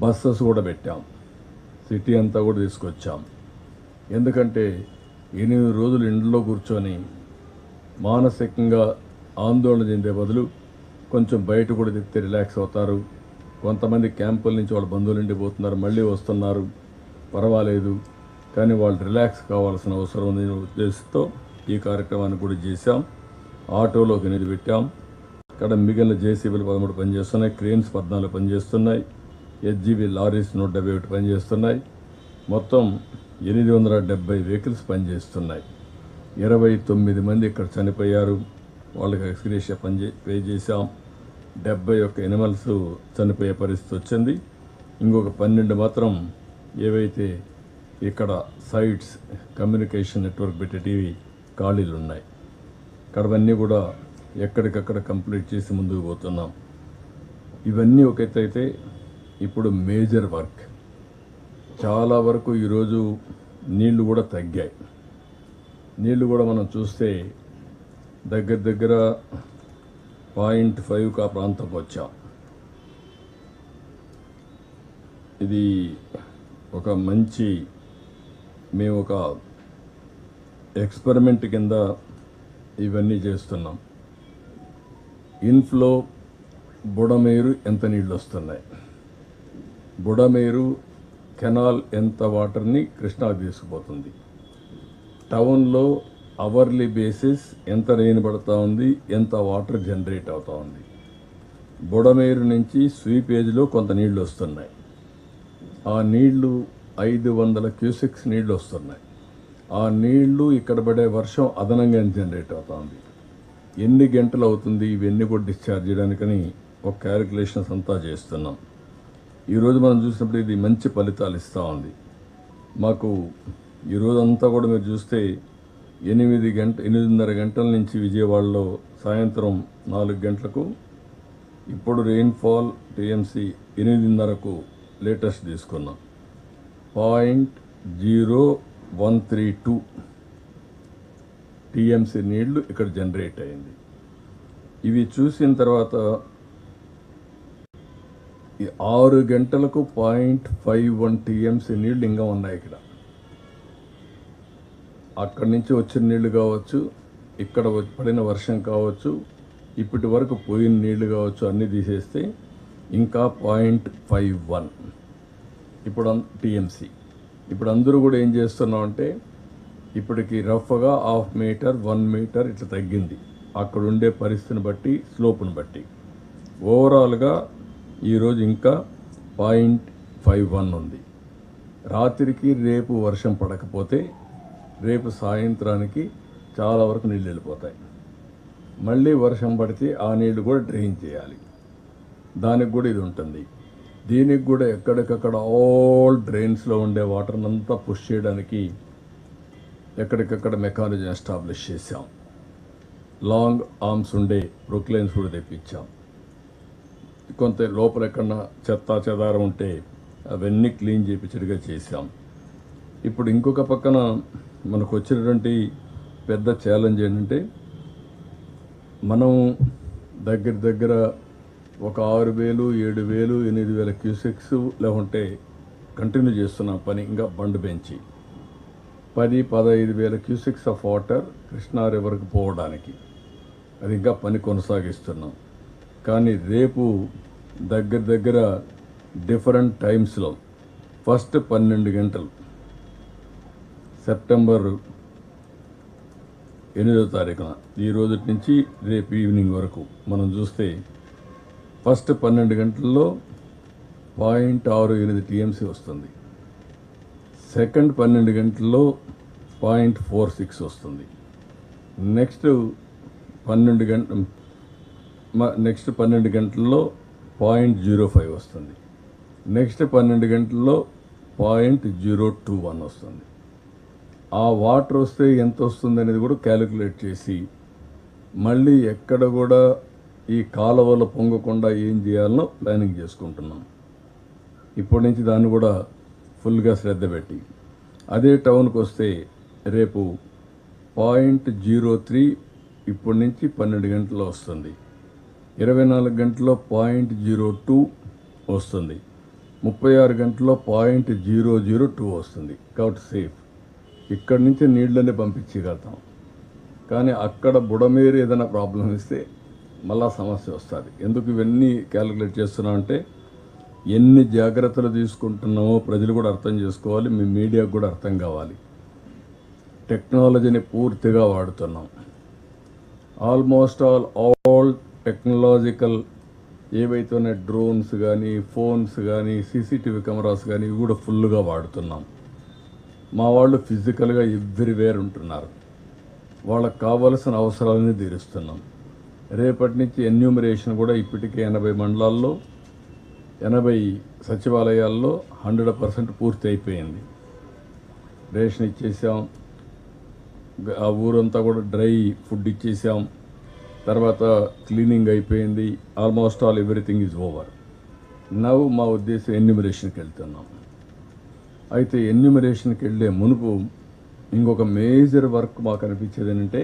Buses కూడా పెట్టాం. City అంతా కూడా తీసుకొచ్చాం. ఎందుకంటే ఎనిమిది రోజులు ఇంట్లో కూర్చొని మానసికంగా ఆందోళన చెందే బదులు కొంచెం బయట కూడా తిప్పితే రిలాక్స్ అవుతారు. కొంతమంది క్యాంపుల నుంచి వాళ్ళ బంధువులు ఇంటికి పోతున్నారు మళ్ళీ వస్తున్నారు. పర్వాలేదు. కానీ వాళ్ళు రిలాక్స్ కావాల్సిన అవసరం ఉంది ఉద్దేశంతో ఈ కార్యక్రమాన్ని కూడా చేశాం. ఆటోలోకి నిధి పెట్టాం ఇక్కడ మిగిలిన జేసీబీలు పదమూడు పనిచేస్తున్నాయి క్రేన్స్ పద్నాలుగు పనిచేస్తున్నాయి. ఎస్జీబీ లారీస్ నూట డెబ్బై ఒకటి పనిచేస్తున్నాయి. మొత్తం ఎనిమిది వందల డెబ్బై వెహికల్స్ పనిచేస్తున్నాయి. ఇరవై తొమ్మిది మంది ఇక్కడ చనిపోయారు. వాళ్ళకి ఎక్స్గ్రేషియా పనిచే పే చేశాం. డెబ్బై ఒక్క ఎనిమల్స్ చనిపోయే పరిస్థితి వచ్చింది. ఇంకొక పన్నెండు మాత్రం ఏవైతే ఇక్కడ సైట్స్ కమ్యూనికేషన్ నెట్వర్క్ పెట్టేటివి ఖాళీలు ఉన్నాయి. ఇక్కడవన్నీ కూడా ఎక్కడికక్కడ కంప్లీట్ చేసి ముందుకు పోతున్నాం. ఇవన్నీ ఒక అయితే ఇప్పుడు మేజర్ వర్క్. చాలా వరకు ఈరోజు నీళ్ళు కూడా తగ్గాయి. నీళ్ళు కూడా మనం చూస్తే దగ్గర దగ్గర పాయింట్ ఫైవ్కి ఆ ప్రాంతంకి వచ్చాం. ఇది ఒక మంచి మేము ఒక ఎక్స్పెరిమెంట్ కింద ఇవన్నీ చేస్తున్నాం. ఇన్ఫ్లో బుడమేరు ఎంత నీళ్ళు వస్తున్నాయి? బుడమేరు కెనాల్ ఎంత వాటర్ని కృష్ణా తీసుకుపోతుంది. టౌన్లో అవర్లీ బేసిస్ ఎంత రెయిన్ పడుతూ ఉంది ఎంత వాటర్ జనరేట్ అవుతూ ఉంది. బుడమేరు నుంచి స్వీపేజ్లో కొంత నీళ్ళు వస్తున్నాయి. ఆ నీళ్ళు ఐదు వందల క్యూసెక్స్ నీళ్ళు వస్తున్నాయి. ఆ నీళ్ళు ఇక్కడ పడే వర్షం అదనంగా జనరేట్ అవుతుంది ఎన్ని గంటలు అవుతుంది? ఇవన్నీ కూడా డిశ్చార్జ్ చేయడానికని ఒక క్యాలిక్యులేషన్స్ అంతా చేస్తున్నాం. ఈరోజు మనం చూసినప్పుడు ఇది మంచి ఫలితాలు ఇస్తూ ఉంది. మాకు ఈరోజు అంతా కూడా మీరు చూస్తే ఎనిమిది గంట ఎనిమిదిన్నర గంటల నుంచి విజయవాడలో సాయంత్రం నాలుగు గంటలకు ఇప్పుడు రెయిన్ఫాల్ టీఎంసీ ఎనిమిదిన్నరకు లేటెస్ట్ తీసుకున్నాం. Point zero one three two TMC నీళ్ళు ఇక్కడ జనరేట్ అయింది. ఇవి చూసిన తర్వాత ఈ ఆరు గంటలకు పాయింట్ ఫైవ్ వన్ టీఎంసీ నీళ్ళు ఇంకా ఉన్నాయి ఇక్కడ. అక్కడి నుంచి వచ్చిన నీళ్ళు కావచ్చు ఇక్కడ వ- పడిన వర్షం కావచ్చు ఇప్పటి వరకు పోయిన నీళ్ళు కావచ్చు అన్నీ తీసేస్తే ఇంకా పాయింట్ ఫైవ్ వన్. ఇప్పుడు టీఎంసీ. ఇప్పుడు అందరూ కూడా ఏం చేస్తున్నాం అంటే ఇప్పటికి రఫ్గా హాఫ్ మీటర్ వన్ మీటర్ ఇట్లా తగ్గింది. అక్కడ ఉండే పరిస్థితిని బట్టి స్లోప్ను బట్టి. ఓవరాల్గా ఈరోజు ఇంకా పాయింట్ ఫైవ్ వన్ ఉంది. రాత్రికి రేపు వర్షం పడకపోతే రేపు సాయంత్రానికి చాలా వరకు నీళ్ళు వెళ్ళిపోతాయి. మళ్ళీ వర్షం పడితే ఆ నీళ్ళు కూడా డ్రైన్ చేయాలి. దానికి కూడా ఇది ఉంటుంది. దీనికి కూడా ఎక్కడికక్కడ ఆల్ డ్రైన్స్లో ఉండే వాటర్ని అంతా పుష్ చేయడానికి ఎక్కడికక్కడ మెకానిజం ఎస్టాబ్లిష్ చేశాం. లాంగ్ ఆర్మ్స్ ఉండే ప్రొక్లైన్స్ కూడా తెప్పించాం. కొంత లోపల ఎక్కడన్నా చెత్త చెదారం ఉంటే అవన్నీ క్లీన్ చేయించడిగా చేశాం. ఇప్పుడు ఇంకొక పక్కన మనకు వచ్చినటువంటి పెద్ద ఛాలెంజ్ ఏంటంటే మనం దగ్గర దగ్గర ఒక ఆరు వేలు ఏడు వేలు ఎనిమిది వేల క్యూసెక్స్ లేకుంటే కంటిన్యూ చేస్తున్నాం పని ఇంకా బండ్ పెంచి పది పదహైదు వేల క్యూసెక్స్ ఆఫ్ వాటర్ కృష్ణా రివర్కి పోవడానికి. అది ఇంకా పని కొనసాగిస్తున్నాం. కానీ రేపు దగ్గర దగ్గర డిఫరెంట్ టైమ్స్లో ఫస్ట్ పన్నెండు గంటలు. సెప్టెంబర్ ఎనిమిదో తారీఖున. ఈ రోజు నుంచి రేపు ఈవినింగ్ వరకు మనం చూస్తే ఫస్ట్ పన్నెండు గంటల్లో పాయింట్ ఆరు ఎనిమిది టీఎంసీ వస్తుంది. సెకండ్ పన్నెండు గంటల్లో పాయింట్ ఫోర్ సిక్స్ వస్తుంది. నెక్స్ట్ పన్నెండు గంట నెక్స్ట్ పన్నెండు గంటల్లో పాయింట్ జీరో ఫైవ్ వస్తుంది. నెక్స్ట్ పన్నెండు గంటల్లో పాయింట్ జీరో టూ వన్ వస్తుంది. ఆ వాటర్ వస్తే ఎంత వస్తుంది అనేది కూడా క్యాలిక్యులేట్ చేసి మళ్ళీ ఎక్కడ కూడా ఈ కాలువలు పొంగకుండా ఏం చేయాలనో ప్లానింగ్ చేసుకుంటున్నాం. ఇప్పటి నుంచి దాన్ని కూడా ఫుల్గా శ్రద్ధ పెట్టి. అదే టౌన్కి వస్తే రేపు పాయింట్ జీరో త్రీ ఇప్పటి నుంచి పన్నెండు గంటల్లో వస్తుంది. ఇరవై నాలుగు గంటల్లో పాయింట్ జీరో టూ వస్తుంది. ముప్పై ఆరు గంటల్లో పాయింట్ జీరో జీరో టూ వస్తుంది. కాబట్టి సేఫ్. ఇక్కడి నుంచి నీళ్ళని పంపించగలుగుతాం. కానీ అక్కడ బుడమేరు ఏదైనా ప్రాబ్లం ఇస్తే మళ్ళా సమస్య వస్తుంది. ఎందుకు ఇవన్నీ క్యాలిక్యులేట్ చేస్తున్నాం అంటే ఎన్ని జాగ్రత్తలు తీసుకుంటున్నామో ప్రజలు కూడా అర్థం చేసుకోవాలి. మీ మీడియాకు కూడా అర్థం కావాలి. టెక్నాలజీని పూర్తిగా వాడుతున్నాం. ఆల్మోస్ట్ ఆల్ ఆల్ టెక్నాలజికల్ ఏవైతే ఉన్నాయి డ్రోన్స్ కానీ ఫోన్స్ కానీ సీసీటీవీ కెమెరాస్ కానీ ఇవి కూడా ఫుల్గా వాడుతున్నాం. మా వాళ్ళు ఫిజికల్గా ఎవ్రీవేర్ ఉంటున్నారు. వాళ్ళకి కావలసిన అవసరాలని తీరుస్తున్నాం. రేపటి నుంచి ఎన్యూమరేషన్ కూడా ఇప్పటికే ఎనభై మండలాల్లో ఎనభై సచివాలయాల్లో హండ్రెడ్ పర్సెంట్ పూర్తి అయిపోయింది. రేషన్ ఇచ్చేసాం. ఆ ఊరంతా కూడా డ్రై ఫుడ్ ఇచ్చేసాం. తర్వాత క్లీనింగ్ అయిపోయింది. Almost all everything is over నవ్వు మా ఉద్దేశం ఎన్యూమరేషన్కి వెళ్తున్నాం అయితే ఎన్యూమరేషన్కి వెళ్ళే మునుపు ఇంకొక మేజర్ వర్క్ మాకు అనిపించేది ఏంటంటే